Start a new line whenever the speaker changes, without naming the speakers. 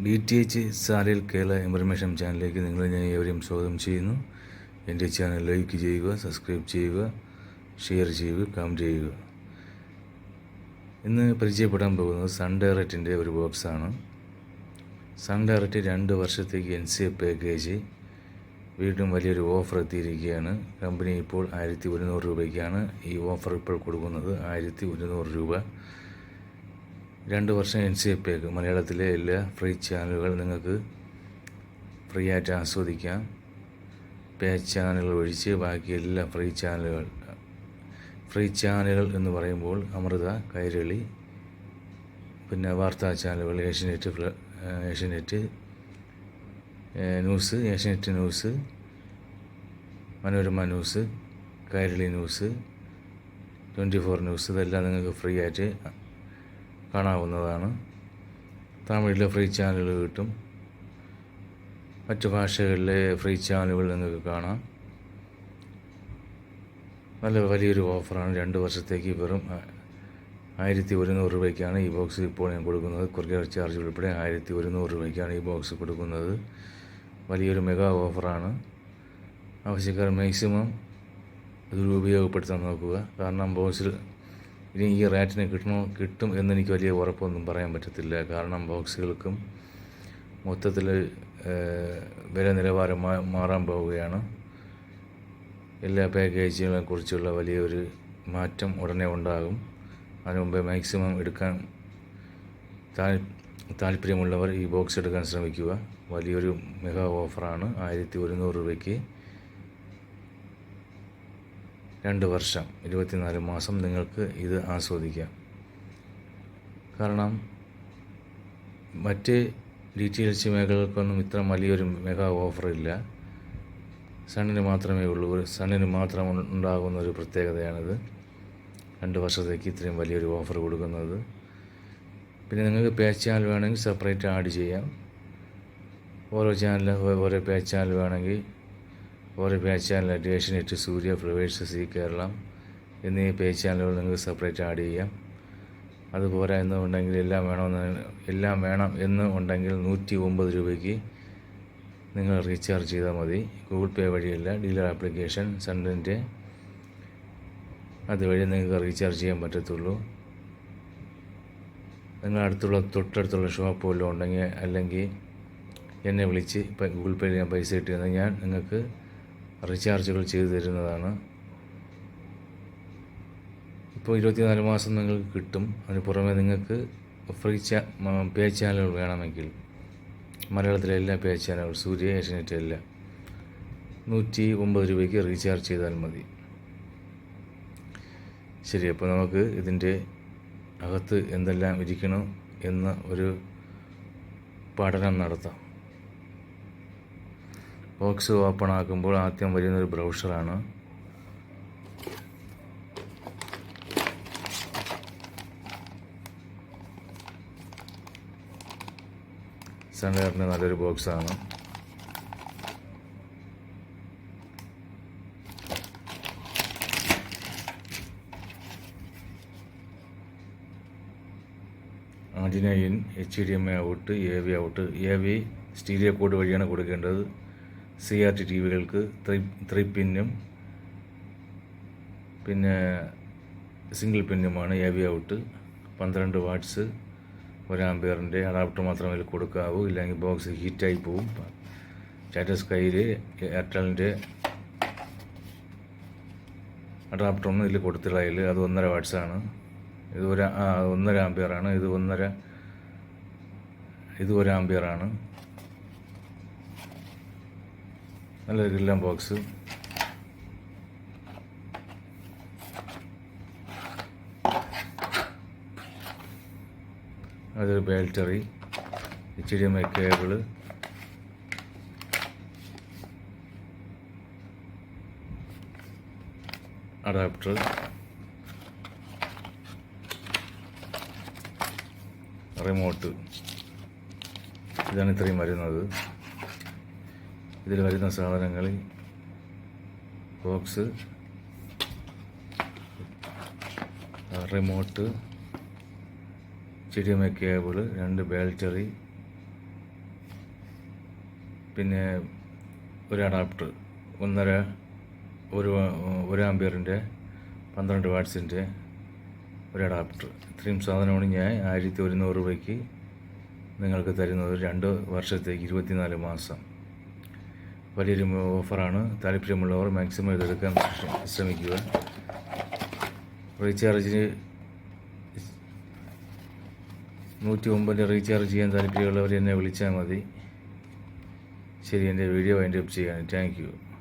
D T H സാരയിൽ Kerala information ചാനലിലേക്ക് നിങ്ങളെ ഞാൻ ഏവരെയും സ്വാഗതം ചെയ്യുന്നു. എന്റെ ചാനൽ ലൈക്ക് ചെയ്യുക സബ്സ്ക്രൈബ് ചെയ്യുക ഷെയർ ചെയ്യുക കമന്റ് ചെയ്യുക. ഇന്ന് പരിചയപ്പെടാൻ പോകുന്നത് സൺ ഡയറക്റ്റിന്റെ ഒരു ബോക്സാണ്. സൺ ഡയറക്റ്റ് രണ്ട് വർഷത്തേക്ക് എൻ സി എ പാക്കേജ് വീണ്ടും വലിയൊരു ഓഫർ എത്തിയിരിക്കുകയാണ്. കമ്പനി ഇപ്പോൾ ആയിരത്തി ഒരുന്നൂറ് രൂപയ്ക്കാണ് ഈ ഓഫർ ഇപ്പോൾ കൊടുക്കുന്നത്. ആയിരത്തി ഒരുന്നൂറ് രൂപ. രണ്ട് വർഷം എൻ സി എഫ് പേക്ക് മലയാളത്തിലെ എല്ലാ ഫ്രീ ചാനലുകൾ നിങ്ങൾക്ക് ഫ്രീ ആയിട്ട് ആസ്വദിക്കാം പേ ചാനലുകൾ ഒഴിച്ച് ബാക്കി എല്ലാ ഫ്രീ ചാനലുകൾ ഫ്രീ ചാനലുകൾ എന്ന് പറയുമ്പോൾ അമൃത കൈരളി പിന്നെ വാർത്താ ചാനലുകൾ Asianet Asianet news Asianet news Manorama news Kairali news twenty four news ഇതെല്ലാം നിങ്ങൾക്ക് ഫ്രീ ആയിട്ട് കാണാവുന്നതാണ്. തമിഴിലെ ഫ്രീ ചാനലുകൾ കിട്ടും. മറ്റു ഭാഷകളിലെ ഫ്രീ ചാനലുകൾ നിങ്ങൾക്ക് കാണാം. നല്ല വലിയൊരു ഓഫറാണ് രണ്ട് വർഷത്തേക്ക് വെറും ആയിരത്തി ഒരുന്നൂറ് രൂപയ്ക്കാണ് ഈ ബോക്സ് ഇപ്പോൾ ഞാൻ കൊടുക്കുന്നത്. കൊറിയർ ചാർജ് ഉൾപ്പെടെ ആയിരത്തി ഒരുന്നൂറ് രൂപയ്ക്കാണ് ഈ ബോക്സ് കൊടുക്കുന്നത്. വലിയൊരു മെഗാ ഓഫറാണ് ആവശ്യക്കാർ മാക്സിമം ഇത് ഉപയോഗപ്പെടുത്താൻ നോക്കുക. കാരണം ബോക്സിൽ ഇനി ഈ റേറ്റിന് കിട്ടണോ കിട്ടും എന്നെനിക്ക് വലിയ ഉറപ്പൊന്നും പറയാൻ പറ്റത്തില്ല. കാരണം ബോക്സുകൾക്കും മൊത്തത്തിൽ വില നിലവാരം മാറാൻ പോവുകയാണ്. എല്ലാ പാക്കേജുകളെ കുറിച്ചുള്ള വലിയൊരു മാറ്റം ഉടനെ ഉണ്ടാകും. അതിനു മുമ്പേ മാക്സിമം എടുക്കാൻ താല്പര്യമുള്ളവർ ഈ ബോക്സ് എടുക്കാൻ ശ്രമിക്കുക. വലിയൊരു മെഗാ ഓഫറാണ്. ആയിരത്തി ഒരുന്നൂറ് രൂപയ്ക്ക് രണ്ട് വർഷം ഇരുപത്തിനാല് മാസം നിങ്ങൾക്ക് ഇത് ആസ്വദിക്കാം. കാരണം മറ്റ് ഡി ടി എച്ച് മേഖലകൾക്കൊന്നും ഇത്ര വലിയൊരു മെഗാ ഓഫർ ഇല്ല. സണ്ണിന് മാത്രമേ ഉള്ളൂ. ഒരു സണ്ണിന് മാത്രം ഉണ്ടാകുന്ന ഒരു പ്രത്യേകതയാണിത്. രണ്ട് വർഷത്തേക്ക് ഇത്രയും വലിയൊരു ഓഫർ കൊടുക്കുന്നത്. പിന്നെ നിങ്ങൾക്ക് പേ ചാനൽ വേണമെങ്കിൽ സെപ്പറേറ്റ് ആഡ് ചെയ്യാം. ഓരോ ചാനൽ ഓരോ പേ ചാനൽ വേണമെങ്കിൽ ഓരോ പേ അഡ്വേഷൻ ഇറ്റ് സൂര്യ ഫ്ലവേഴ്സ് സി കേരളം എന്നീ പേ ചാനലുകൾ നിങ്ങൾക്ക് സെപ്പറേറ്റ് ആഡ് ചെയ്യാം. അതുപോലെ എന്നുണ്ടെങ്കിൽ എല്ലാം വേണമെന്ന് എല്ലാം വേണം എന്ന് ഉണ്ടെങ്കിൽ നൂറ്റി ഒമ്പത് രൂപയ്ക്ക് നിങ്ങൾ റീചാർജ് ചെയ്താൽ മതി. ഗൂഗിൾ പേ വഴിയല്ല ഡീലർ ആപ്ലിക്കേഷൻ സണ്ണിന്റെ അതുവഴി നിങ്ങൾക്ക് റീചാർജ് ചെയ്യാൻ പറ്റത്തുള്ളൂ. നിങ്ങൾ അടുത്തുള്ള തൊട്ടടുത്തുള്ള ഷോപ്പ് വല്ലതും ഉണ്ടെങ്കിൽ അല്ലെങ്കിൽ എന്നെ വിളിച്ച് ഇപ്പം ഗൂഗിൾ പേയിൽ ഞാൻ പൈസ ഇട്ടിരുന്നത് ഞാൻ നിങ്ങൾക്ക് റീചാർജുകൾ ചെയ്തു തരുന്നതാണ്. ഇപ്പോൾ ഇരുപത്തിനാല് മാസം നിങ്ങൾക്ക് കിട്ടും. അതിന് പുറമെ നിങ്ങൾക്ക് ഫ്രീ ചാ പേ ചാനലുകൾ വേണമെങ്കിൽ. മലയാളത്തിലെ എല്ലാ പേ ചാനലുകൾ സൂര്യ ഏഷ്യനെറ്റ് എല്ലാം നൂറ്റി ഒമ്പത് രൂപയ്ക്ക് റീചാർജ് ചെയ്താൽ മതി. ശരി അപ്പോൾ നമുക്ക് ഇതിന്റെ അകത്ത് എന്തെല്ലാം ഇരിക്കണം എന്ന ഒരു പഠനം നടത്താം. ബോക്സ് ഓപ്പൺ ആക്കുമ്പോൾ ആദ്യം വരുന്നൊരു ബ്രൗഷറാണ് സൺഡയറിന്റെ നല്ലൊരു ബോക്സാണ്. Antenna in H D M I out A V out A V stereo cord വഴിയാണ് കൊടുക്കേണ്ടത്. സി ആർ ടി ടി വികൾക്ക് ത്രീ ത്രീ പിന്നും പിന്നെ സിംഗിൾ പിന്നുമാണ് എ വി ഔട്ട് പന്ത്രണ്ട് വാട്ട്സ് ഒരാമ്പിയറിന്റെ അഡാപ്റ്റർ മാത്രമേ അതിൽ കൊടുക്കാവൂ. ഇല്ലെങ്കിൽ ബോക്സ് ഹീറ്റായി പോവും. സ്റ്റാറ്റസ് കയ്യിൽ എയർടെലിന്റെ അഡാപ്റ്ററൊന്നും ഇതിൽ കൊടുത്തില്ല. അതിൽ അത് ഒന്നര വാട്ട്സാണ് ഇത് ഒരു ഒന്നര ആംബിയറാണ് ഇത് ഒന്നര ഇത് ഒരു ആംബിയറാണ് നല്ലൊരു ഗ്രില്ലം ബോക്സ്. അതൊരു battery H D M I cable. Adapter. Remote. ഇതാണ് ഇത്രയും വരുന്നത്. ഇതിൽ വരുന്ന സാധനങ്ങളിൽ ബോക്സ് റിമോട്ട് ചിടിമ കേബിൾ രണ്ട് ബാറ്ററി പിന്നെ ഒരു അഡാപ്റ്റർ ഒന്നര ഒരു ഒരു ആംബിയറിന്റെ പന്ത്രണ്ട് വാട്ട്സിന്റെ ഒരു അഡാപ്റ്റർ. ഇത്രയും സാധനമാണ് ഞാൻ ആയിരത്തി ഒരുന്നൂറ് രൂപയ്ക്ക് നിങ്ങൾക്ക് തരുന്നത്. രണ്ട് വർഷത്തേക്ക് ഇരുപത്തിനാല് മാസം. വലിയൊരു ഓഫറാണ്. താല്പര്യമുള്ളവർ മാക്സിമം ഇതെടുക്കാൻ ശ്രമിക്കുക. റീചാർജിന് നൂറ്റി ഒമ്പതിന് റീചാർജ് ചെയ്യാൻ താല്പര്യമുള്ളവർ എന്നെ വിളിച്ചാൽ മതി. ശരി എന്റെ വീഡിയോ വൈൻഡപ്പ് ചെയ്യാൻ. Thank you.